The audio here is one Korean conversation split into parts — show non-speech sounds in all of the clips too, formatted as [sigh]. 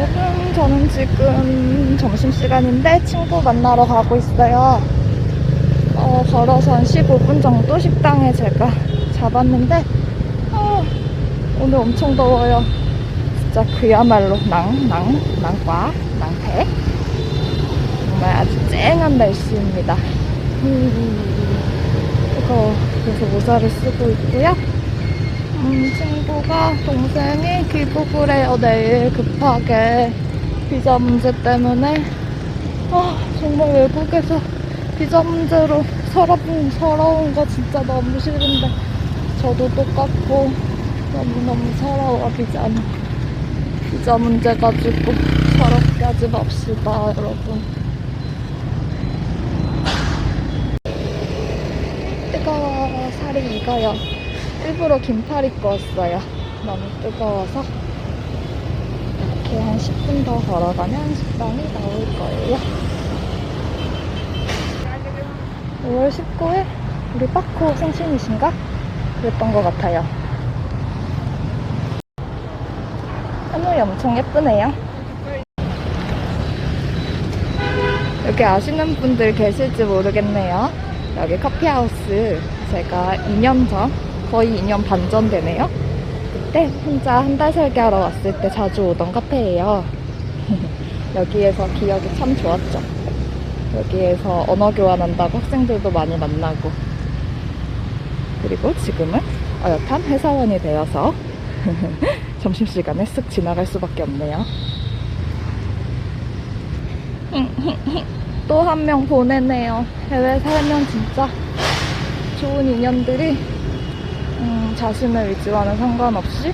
여러분, 저는 지금 점심시간인데 친구 만나러 가고 있어요. 어, 걸어서 한 15분 정도 식당에 제가 잡았는데, 어, 오늘 엄청 더워요. 진짜 그야말로 낭, 낭, 낭과, 낭패. 정말 아주 쨍한 날씨입니다. 음, 이거, 그래서 모자를 쓰고 있고요. 음, 친구가 동생이 귀국을 해요 내일 급하게. 비자 문제 때문에. 아 정말 외국에서 비자 문제로 서러운 서러운 거 진짜 너무 싫은데. 저도 똑같고 너무너무 서러워 비자는 비자 문제 가지고 서럽게 하지 맙시다 여러분. 뜨거워 살이 익어요 일부러 긴팔 입고 왔어요. 너무 뜨거워서. 이렇게 한 10분 더 걸어가면 식당이 나올 거예요. 5월 19일? 우리 빠코 생신이신가? 그랬던 것 같아요. 하늘이 엄청 예쁘네요. 여기 아시는 분들 계실지 모르겠네요. 여기 커피하우스 제가 2년 전 거의 2년 반 전 되네요. 그때 혼자 한달 설계하러 왔을 때 자주 오던 카페예요. [laughs] 여기에서 기억이 참 좋았죠. 여기에서 언어 교환한다고 학생들도 많이 만나고 그리고 지금은 어엿한 회사원이 되어서 [laughs] 점심시간에 쓱 지나갈 수밖에 없네요. [laughs] 또 한 명 보내네요. 해외 살면 진짜 좋은 인연들이 음, 자신의 의지와는 상관없이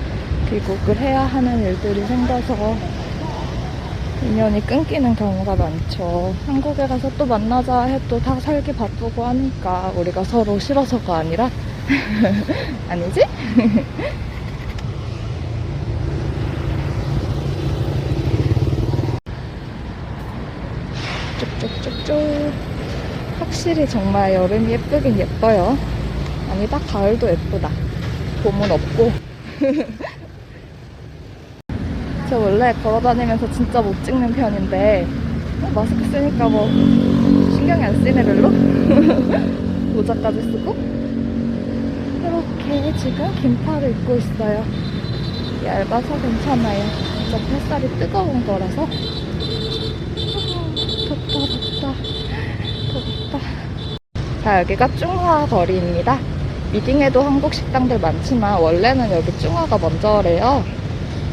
귀국을 해야 하는 일들이 생겨서 인연이 끊기는 경우가 많죠. 한국에 가서 또 만나자 해도 다 살기 바쁘고 하니까 우리가 서로 싫어서가 아니라 [laughs] 아니지? [laughs] 쭉쭉쭉쭉 확실히 정말 여름이 예쁘긴 예뻐요. 아니다 가을도 예쁘다. 봄은 없고. [laughs] 저 원래 걸어다니면서 진짜 못 찍는 편인데 어, 마스크 쓰니까 뭐 신경이 안 쓰이네 별로? [laughs] 모자까지 쓰고? 이렇게 지금 긴팔을 입고 있어요. 얇아서 괜찮아요. 어차피 햇살이 뜨거운 거라서. 아, 덥다 덥다 덥다. 자 여기가 중화 거리입니다 미딩에도 한국 식당들 많지만 원래는 여기 중화가 먼저래요.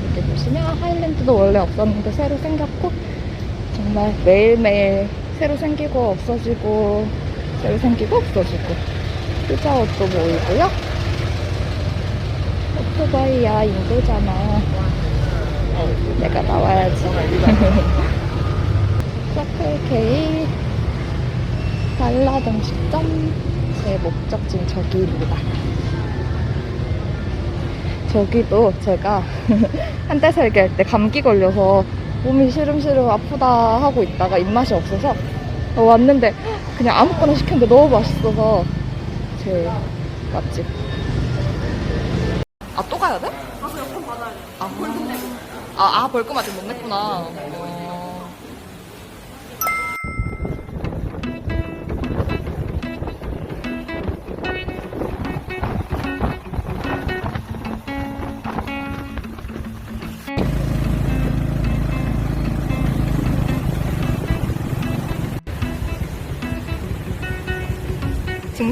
여기 보시면 하일랜드도 원래 없었는데 새로 생겼고 정말 매일매일 새로 생기고 없어지고 새로 생기고 없어지고 피자헛도 보이고요. 오토바이야 인도잖아. 내가 나와야지. [laughs] 서클케이 달라등식점 제 목적지는 저기입니다. 저기도 제가 [laughs] 한 달 살기 할 때 감기 걸려서 몸이 시름시름 아프다 하고 있다가 입맛이 없어서 왔는데 그냥 아무거나 시켰는데 너무 맛있어서 제 맛집. 아, 또 가야 돼? 가서 여권 받아야 돼. 아, 벌금 내고. 아, 아 벌금 아직 못 냈구나.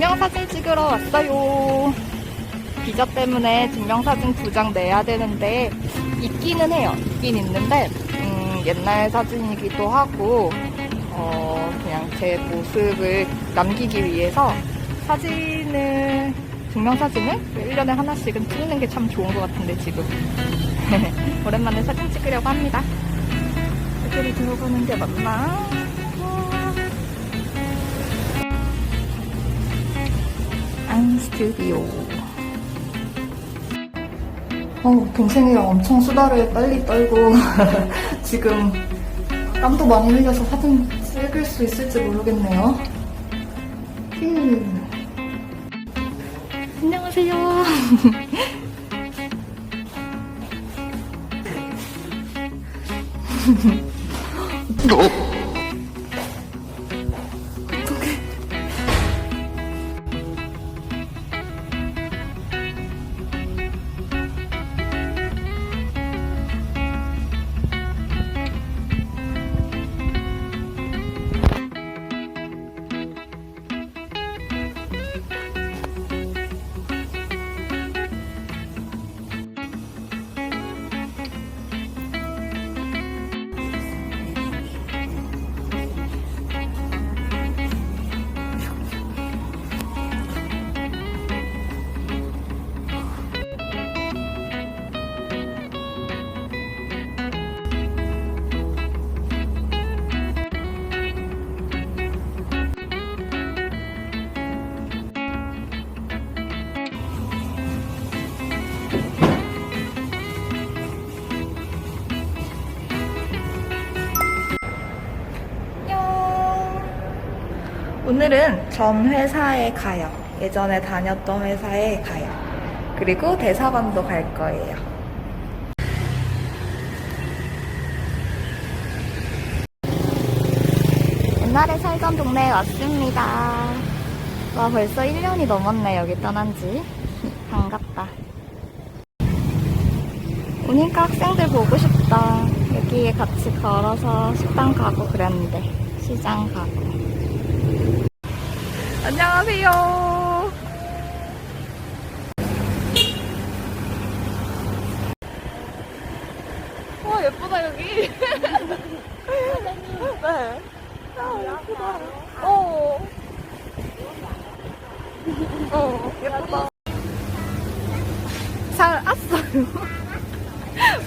증명사진 찍으러 왔어요. 비자 때문에 증명사진 두 장 내야 되는데 있기는 해요. 있긴 있는데 음, 옛날 사진이기도 하고 어, 그냥 제 모습을 남기기 위해서 사진을 증명사진을 1년에 하나씩은 찍는 게 참 좋은 것 같은데 지금 [laughs] 오랜만에 사진 찍으려고 합니다. 여기를 들어가는 게 맞나? 안 스튜디오 어, 동생이랑 엄청 수다를 빨리 떨고 [laughs] 지금 땀도 많이 흘려서 사진 찍을 수 있을지 모르겠네요. 휴. 안녕하세요. 오늘은 전 회사에 가요. 예전에 다녔던 회사에 가요. 그리고 대사관도 갈 거예요. 옛날에 살던 동네에 왔습니다. 와, 벌써 1년이 넘었네, 여기 떠난 지. [laughs] 반갑다. 오니까 학생들 보고 싶다. 여기에 같이 걸어서 식당 가고 그랬는데, 시장 가고. 안녕하세요. 와, 예쁘다, 여기. [laughs] 네. 아, 예쁘다. 어. 어, 예쁘다. 잘 왔어요.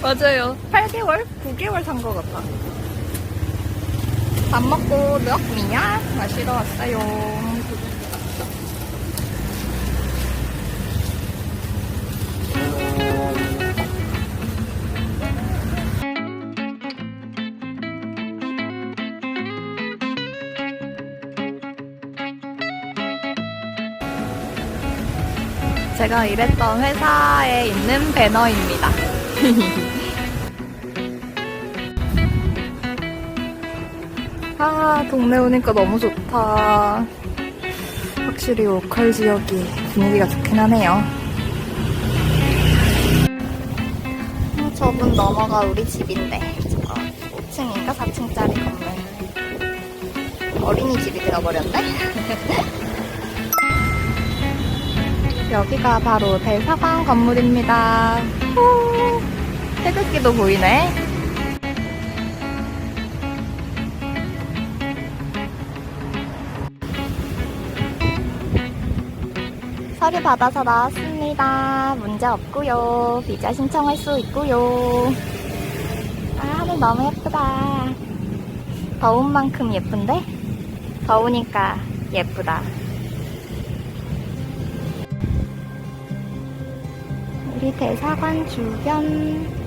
[laughs] 맞아요. 8개월? 9개월 산 것 같아. 밥 먹고 늑미야 마시러 왔어요. 제가 일했던 회사에 있는 배너입니다. [laughs] 아, 동네 오니까 너무 좋다. 확실히 로컬 지역이 분위기가 좋긴 하네요. 어, 저분 넘어가 우리 집인데. 저 5층인가 4층짜리 건물. 어린이집이 되어버렸네? [laughs] 여기가 바로 대사관 건물입니다. 후, 태극기도 보이네. 서류 받아서 나왔습니다. 문제 없고요. 비자 신청할 수 있고요. 아, 하늘 너무 예쁘다. 더운 만큼 예쁜데? 더우니까 예쁘다. 우리 대사관 주변